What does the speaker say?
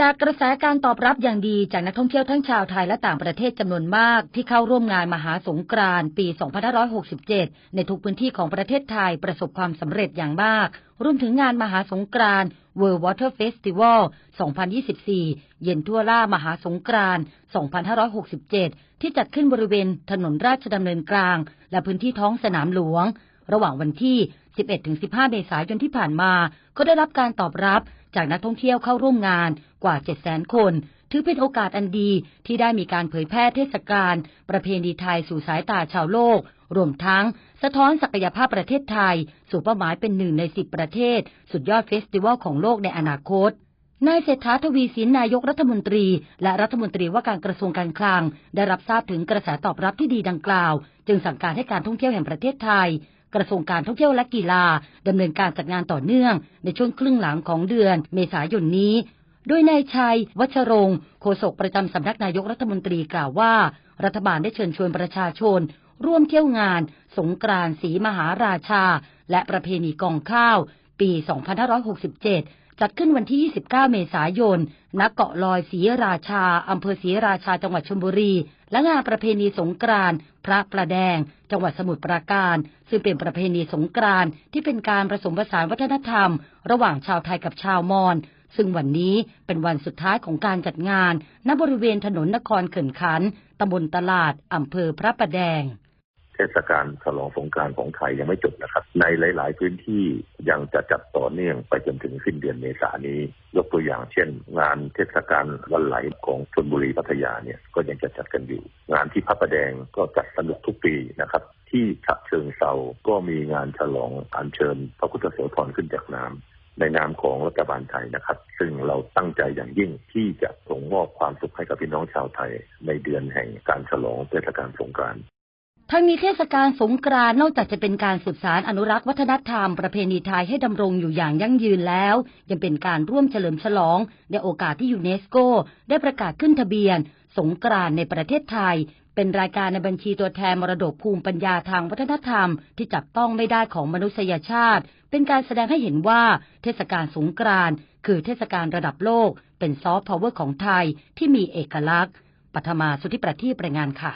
จากกระแสการตอบรับอย่างดีจากนักท่องเที่ยวทั้งชาวไทยและต่างประเทศจำนวนมาก ที่เข้าร่วมงานมหาสงกรานต์ปี 2567 ในทุกพื้นที่ของประเทศไทยประสบความสำเร็จอย่างมาก รวมถึงงานมหาสงกรานต์ World Water Festival 2024 เย็นทั่วล่ามหาสงกรานต์ 2567 ที่จัดขึ้นบริเวณถนนราชดำเนินกลาง และพื้นที่ท้องสนามหลวง ระหว่างวันที่ 11-15 เมษายนที่ผ่านมา ก็ได้รับการตอบรับจากนักท่องเที่ยวเข้าร่วมงานกว่า 700,000 คน ถือเป็นโอกาสอันดีที่ได้มีการเผยแพร่เทศกาลประเพณีไทยสู่สายตาชาวโลก รวมทั้งสะท้อนศักยภาพประเทศไทย สู่เป้าหมายเป็นหนึ่งในสิประเทศ สุดยอดเฟสติวัลของโลกในอนาคตนายเศรษฐาทวีสินนายกรัฐมนตรี และรัฐมนตรีว่าการกระทรวงการคลัง ได้รับทราบถึงกระแสตอบรับที่ดีดังกล่าว จึงสั่งการให้การท่องเที่ยวแห่งประเทศไทย กระทรวงการท่องเที่ยวและกีฬาดำเนินการจัดงานต่อเนื่องในช่วงครึ่งหลังของเดือนเมษายนนี้โดยนายชัย วัชรงค์โฆษกประจำสำนักนายกรัฐมนตรีกล่าวว่า รัฐบาลได้เชิญชวนประชาชน ร่วมเที่ยวงาน สงกรานต์ศรีมหาราชา และประเพณีกองข้าว ปี 2567 จัดขึ้นวันที่ 29 เมษายน ณ เกาะลอยศรีราชา อำเภอศรีราชา จังหวัดชลบุรี และงานประเพณีสงกรานต์พระประแดง จังหวัดสมุทรปราการ ซึ่งเป็นประเพณีสงกรานต์ที่เป็นการผสมผสานวัฒนธรรม ระหว่างชาวไทยกับชาวมอญซึ่งวันนี้เป็นวันสุดท้ายของการจัดงาน ณบริเวณถนนนครเขื่อนขันตำบลตลาดอำเภอพระประแดง เทศกาลฉลองสงกานต์ของไทยยังไม่จบนะครับ ในหลาย ๆ พื้นที่ยังจะจัดต่อเนื่องไปจนถึงสิ้นเดือนเมษายนี้ ยกตัวอย่างเช่น งานเทศกาลวันไหลของชลบุรีพัทยาเนี่ยก็ยังจะจัดกันอยู่ งานที่พระประแดงก็จัดสนุกทุกปีนะครับ ที่ฉะเชิงเซาก็มีงานฉลองอัญเชิญพระพุทธโสธรขึ้นจากน้ำในนามของรัฐบาลไทยนะครับ ซึ่งเราตั้งใจอย่างยิ่งที่จะส่งมอบความสุขให้กับพี่น้องชาวไทย ในเดือนแห่งการฉลองเทศกาลสงกราน ทั้งนี้เทศกาลสงกรานต์นอกจากจะเป็นการสืบสารอนุรักษ์วัฒนธรรมประเพณีไทยให้ดำรงอยู่อย่างยั่งยืนแล้ว ยังเป็นการร่วมเฉลิมฉลอง ในโอกาสที่ยูเนสโก ได้ประกาศขึ้นทะเบียน สงกรานต์ในประเทศไทย เป็นรายการในบัญชีตัวแทนมรดกภูมิปัญญาทางวัฒนธรรม ที่จับต้องไม่ได้ของมนุษยชาติ เป็นการแสดงให้เห็นว่าเทศกาลสงกรานต์คือเทศกาลระดับโลก เป็นซอฟต์พาวเวอร์ของไทยที่มีเอกลักษณ์ปัทมาสุทธิประทีปรายงานค่ะ